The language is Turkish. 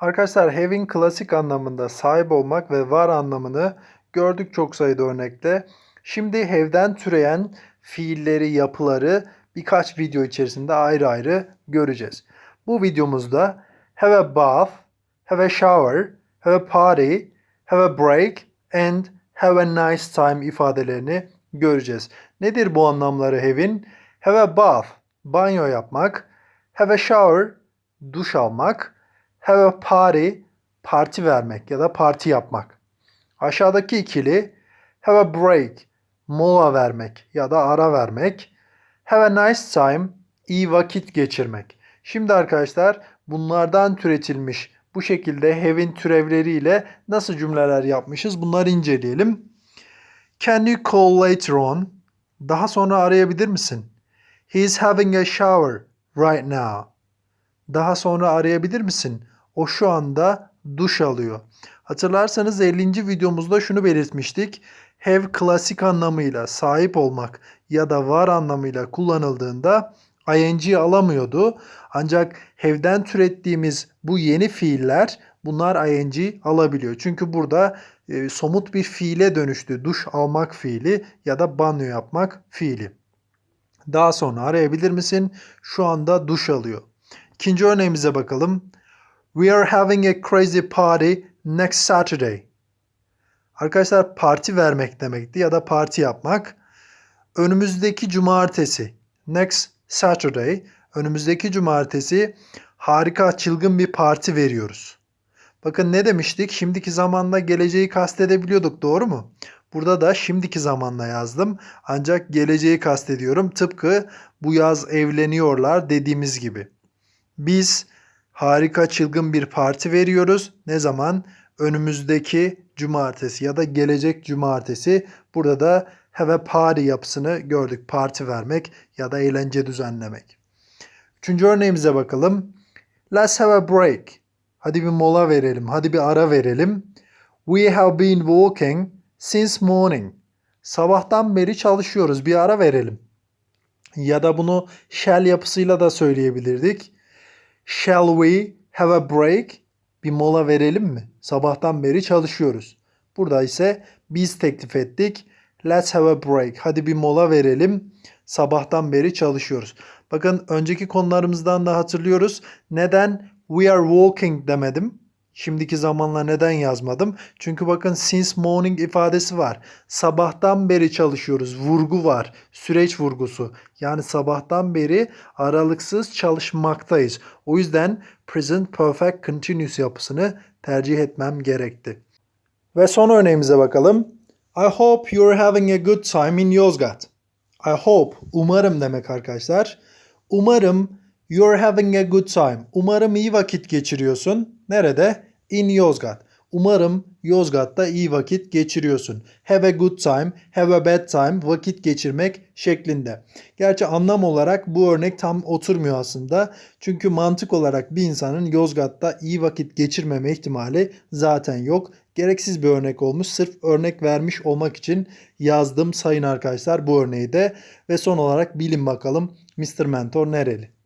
Arkadaşlar having klasik anlamında sahip olmak ve var anlamını gördük çok sayıda örnekte. Şimdi have'den türeyen fiilleri, yapıları birkaç video içerisinde ayrı ayrı göreceğiz. Bu videomuzda have a bath, have a shower, have a party, have a break and have a nice time ifadelerini göreceğiz. Nedir bu anlamları have'in? Have a bath, banyo yapmak. Have a shower, duş almak. Have a party, parti vermek ya da parti yapmak. Aşağıdaki ikili have a break, mola vermek ya da ara vermek. Have a nice time, iyi vakit geçirmek. Şimdi arkadaşlar bunlardan türetilmiş bu şekilde have'in türevleriyle nasıl cümleler yapmışız bunları inceleyelim. Can you call later on? Daha sonra arayabilir misin? He's having a shower right now. Daha sonra arayabilir misin? O şu anda duş alıyor. Hatırlarsanız 50. videomuzda şunu belirtmiştik. Have klasik anlamıyla sahip olmak ya da var anlamıyla kullanıldığında ing alamıyordu. Ancak have'den türettiğimiz bu yeni fiiller bunlar ing alabiliyor. Çünkü burada e, somut bir fiile dönüştü. Duş almak fiili ya da banyo yapmak fiili. Daha sonra arayabilir misin? Şu anda duş alıyor. İkinci örneğimize bakalım. We are having a crazy party next Saturday. Arkadaşlar parti vermek demekti ya da parti yapmak. Önümüzdeki cumartesi next Saturday önümüzdeki cumartesi harika çılgın bir parti veriyoruz. Bakın ne demiştik? Şimdiki zamanda geleceği kastedebiliyorduk doğru mu? Burada da şimdiki zamanla yazdım. Ancak geleceği kastediyorum. Tıpkı bu yaz evleniyorlar dediğimiz gibi. Biz harika çılgın bir parti veriyoruz. Ne zaman? Önümüzdeki cumartesi ya da gelecek cumartesi. Burada da have a party yapısını gördük. Parti vermek ya da eğlence düzenlemek. Üçüncü örneğimize bakalım. Let's have a break. Hadi bir mola verelim. Hadi bir ara verelim. We have been walking since morning. Sabahtan beri çalışıyoruz. Bir ara verelim. Ya da bunu shall yapısıyla da söyleyebilirdik. Shall we have a break? Bir mola verelim mi? Sabahtan beri çalışıyoruz. Burada ise biz teklif ettik. Let's have a break. Hadi bir mola verelim. Sabahtan beri çalışıyoruz. Bakın önceki konularımızdan da hatırlıyoruz. Neden we are walking demedim? Şimdiki zamanla neden yazmadım? Çünkü bakın since morning ifadesi var. Sabahtan beri çalışıyoruz. Vurgu var. Süreç vurgusu. Yani sabahtan beri aralıksız çalışmaktayız. O yüzden present perfect continuous yapısını tercih etmem gerekti. Ve son örneğimize bakalım. I hope you're having a good time in Yozgat. I hope, umarım demek arkadaşlar. Umarım you're having a good time. Umarım iyi vakit geçiriyorsun. Nerede? In Yozgat. Umarım Yozgat'ta iyi vakit geçiriyorsun. Have a good time, have a bad time, vakit geçirmek şeklinde. Gerçi anlam olarak bu örnek tam oturmuyor aslında. Çünkü mantık olarak bir insanın Yozgat'ta iyi vakit geçirmeme ihtimali zaten yok. Gereksiz bir örnek olmuş. Sırf örnek vermiş olmak için yazdım sayın arkadaşlar bu örneği de. Ve son olarak bilin bakalım Mr. Mentor nereli?